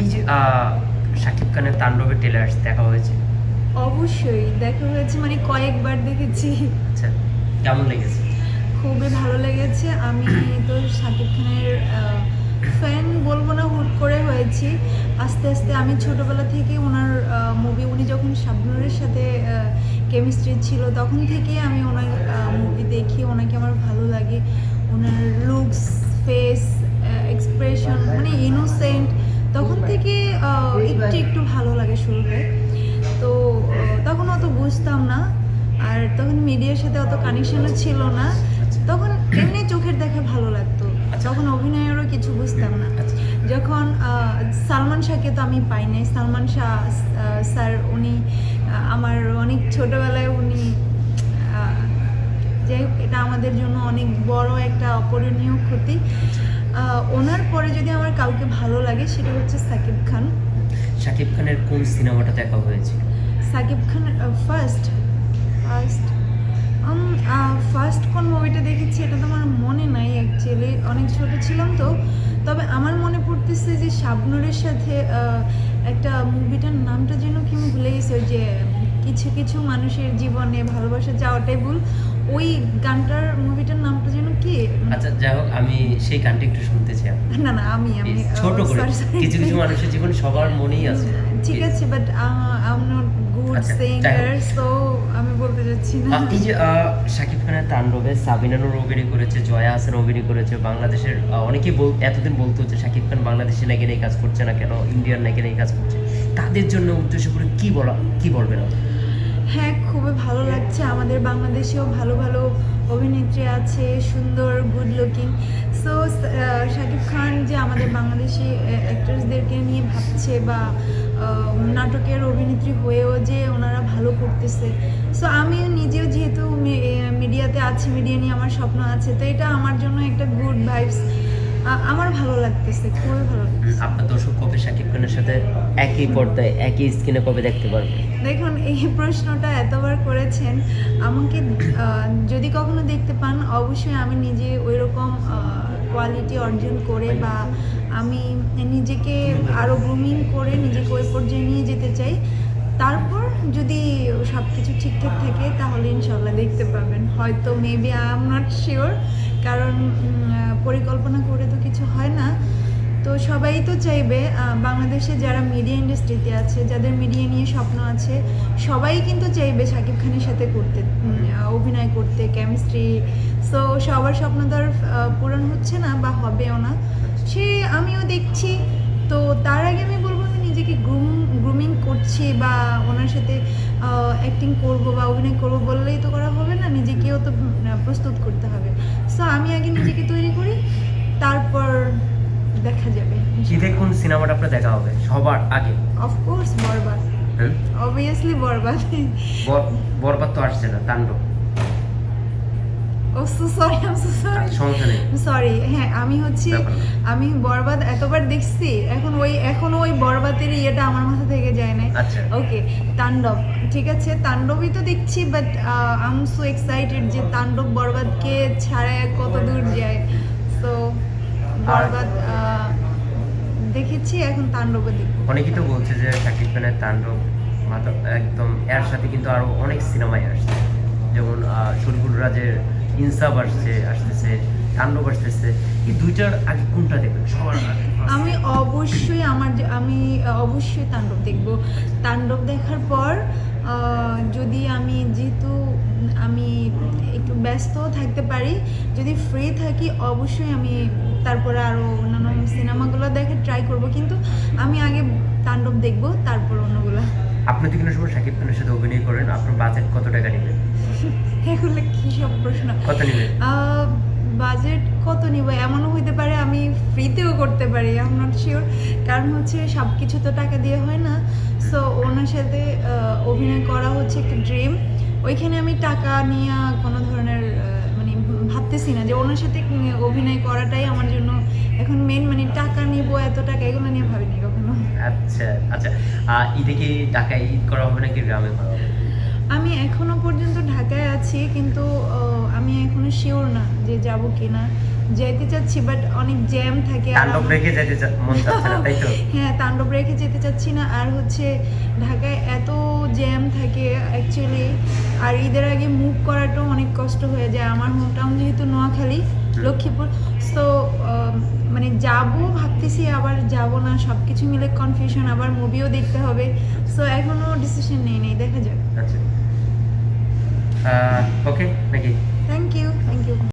এই যে শাকিব খানের তাণ্ডবের টেলার্স দেখা হয়েছে। অবশ্যই দেখা হয়েছে মানে কয়েকবার দেখেছি। আচ্ছা কেমন লেগেছে? খুবই ভালো লেগেছে। আমি তো শাকিব খানের ফ্যান বলব না হুট করে হয়েছি। আস্তে আস্তে আমি ছোটবেলা থেকে ওনার মুভি উনি যখন শাবনুরের সাথে কেমিস্ট্রি ছিল তখন থেকে আমি ওনার মুভি দেখি। ওনাকে আমার ভালো লাগে। ওনার লুকস ফেস এক্সপ্রেশন মানে ইনোসেন্ট বুঝতাম না। আর তখন মিডিয়ার সাথে অত কানেকশনও ছিল না। তখন এমনি চোখের দেখা ভালো লাগতো। তখন অভিনয়েরও কিছু বুঝতাম না। যখন সালমান শাহকে তো আমি পাই নাই। সালমান শাহ স্যার উনি আমার অনেক ছোটবেলায় উনি হোক, এটা আমাদের জন্য অনেক বড় একটা অপরণীয় ক্ষতি। ওনার পরে যদি আমার কাউকে ভালো লাগে, সেটা হচ্ছে সাকিব খান। সাকিব খানের কোন সিনেমাটা দেখা হয়েছে Shakib Khan first first first কোন মুভিটা দেখেছি এটা তো আমার মনে নাই অ্যাকচুয়ালি অনেক ছোট ছিলাম তো, তবে আমার মনে পড়তেছে যে শাবনুরের সাথে একটা মুভিটার নামটা যেন কি ভুলে গেছি যে কিছু কিছু মানুষের জীবনে ভালোবাসা যাওয়াটাই ভুল ওই গানটার মুভিটার নামটা যেন কি? আচ্ছা যাই হোক আমি সেই গানটা একটু শুনতে চাই। না না আমি আমি ছোট করে. কিছু কিছু মানুষের জীবন সবার মনেই আছে। ঠিক আছে but I am not good singer so আমি বলতে যাচ্ছি না। এই যে শাকিব খানের তাণ্ডবে সাবিনা নুর অভিনয় করেছে জয়া হাসান অভিনয় করেছে বাংলাদেশের বল এতদিন বলতো যে শাকিব খান বাংলাদেশে নাকি এই কাজ করছে না কেন ইন্ডিয়ান নাকি এই কাজ করছে। তাদের জন্য উদ্দেশ্য করে কি বলা কি বলবেন আপনি? হ্যাঁ খুবই ভালো লাগছে। আমাদের বাংলাদেশেও ভালো ভালো অভিনেত্রী আছে, সুন্দর good looking so Shakib Khan যে আমাদের বাংলাদেশি অ্যাক্ট্রেসদেরকে নিয়ে ভাবছে বা নাটকের অভিনেত্রী হয়েও যে ওনারা ভালো করতেছে। সো আমিও নিজেও যেহেতু মিডিয়াতে আছি, মিডিয়া নিয়ে আমার স্বপ্ন আছে, তো এটা আমার জন্য একটা গুড ভাইবস আমার ভালো লাগতেছে খুবই ভালো লাগতেছে। উম, আপনার দর্শক কবে শাকিব খানের সাথে একই পর্দায় একই স্ক্রিনে কবে দেখতে পারবে দেখুন এই প্রশ্নটা এতবার করেছেন আমাকে যদি কখনো দেখতে পান অবশ্যই আমি নিজে ওই রকম কোয়ালিটি অর্জন করে বা আমি নিজেকে আরও গ্রুমিং করে নিজেকে ওই পর্যায়ে নিয়ে যেতে চাই। তারপর যদি সব কিছু ঠিকঠাক থাকে, তাহলে ইনশাল্লাহ দেখতে পাবেন। হয়তো maybe I am not sure কারণ পরিকল্পনা করে তো কিছু হয় না। তো সবাই তো চাইবে বাংলাদেশে যারা মিডিয়া ইন্ডাস্ট্রিতে আছে, যাদের মিডিয়া নিয়ে স্বপ্ন আছে, সবাই কিন্তু চাইবে শাকিব খানের সাথে করতে অভিনয় করতে কেমিস্ট্রি সো সবার স্বপ্ন তো আর পূরণ হচ্ছে না বা হবেও না। সে, আমিও দেখছি। তো তার আগে আমি নিজেকে গ্রুম গ্রুমিং করছি বা ওনার সাথে অ্যাক্টিং করব বা অভিনয় করব বললেই তো করা হবে না নিজেকেও তো প্রস্তুত করতে হবে। সো আমি আগে নিজেকে তৈরি করি তারপর দেখা যাবে। শীতে কোন সিনেমাটা আপনার দেখা হবে? সবার আগে? Of course Borbaad? Obviously Borbaad. বর- বরবাদ তো আসছে না Tandav. Oh so sorry I so sorry আচ্ছা, সমস্যা নেই। সরি হ্যাঁ আমি হচ্ছে আমি বরবাদ এতবার দেখছি এখন ওই এখনও ওই বরবাদের ইয়েটা আমার মাথা থেকে যায় না আচ্ছা। ওকে তাণ্ডব ঠিক আছে? তাণ্ডবই তো দেখছি but I am so excited যে তাণ্ডব বরবাদকে ছাড়া কত দূর যায়। তো বরবাদ দেখেছি এখন তাণ্ডবও দেখব। অনেকেই তো বলছে যে শাকিব খানের তাণ্ডব একদম এর সাথে কিন্তু আরও অনেক সিনেমাই আসছে। যেমন শরীফুল রাজের ইনসাফ আসছে আসতেছে তাণ্ডব আসতেছে এই দুইটার আগে কোনটা দেখবেন? সবার আমি অবশ্যই আমার আমি অবশ্যই তাণ্ডব দেখব। তাণ্ডব দেখার পর যদি আমি যেহেতু আমি একটু ব্যস্ত থাকতে পারি যদি ফ্রি থাকি অবশ্যই আমি তারপরে আরও অন্যান্য সিনেমাগুলো দেখে ট্রাই করব। কিন্তু আমি আগে তাণ্ডব দেখব তারপর অন্যগুলো। আপনি তো কোনো সময় শাকিব খানের সাথে অভিনয় করেন আপনার বাজেট কত টাকা নেবেন? এগুলো কী সব প্রশ্ন? কত নেবেন বাজেট কত নিব? এমনও হইতে পারে আমি ফ্রিতেও করতে পারি আই এম নট শিওর কারণ হচ্ছে সব কিছু তো টাকা দিয়ে হয় না। সো ওনার সাথে অভিনয় করা হচ্ছে একটা ড্রিম ওইখানে আমি টাকা নিয়ে কোনো ধরনের মানে ভাবতেছি না যে ওনার সাথে অভিনয় করাটাই আমার জন্য এখন মেন মানে টাকা নিব এত টাকা এগুলো নিয়ে ভাবিনি কখনো। আচ্ছা আচ্ছা। ঈদে কি ঢাকায় ঈদ করা হবে নাকি গ্রামে করা হবে? আমি এখনও পর্যন্ত ঢাকায় আছি কিন্তু আমি এখনও শিওর না যে যাব কি না যেতে চাচ্ছি বাট অনেক জ্যাম থাকে তাণ্ডব রেখে যেতে মন চাচ্ছে না তাই তো? হ্যাঁ তাণ্ডব রেখে যেতে চাচ্ছি না। আর হচ্ছে ঢাকায় এত জ্যাম থাকে অ্যাকচুয়ালি আর ঈদের আগে মুভ করাটাও অনেক কষ্ট হয়ে যায়। আমার হোম টাউন যেহেতু নোয়াখালী লক্ষ্মীপুর। সো মানে যাব ভাবতেছি আবার যাব না সবকিছু মিলে কনফিউশন আবার মুভিও দেখতে হবে। সো এখনও ডিসিশন নেই নেই দেখা যাক। আচ্ছা। ওকে নাকি? Thank you thank you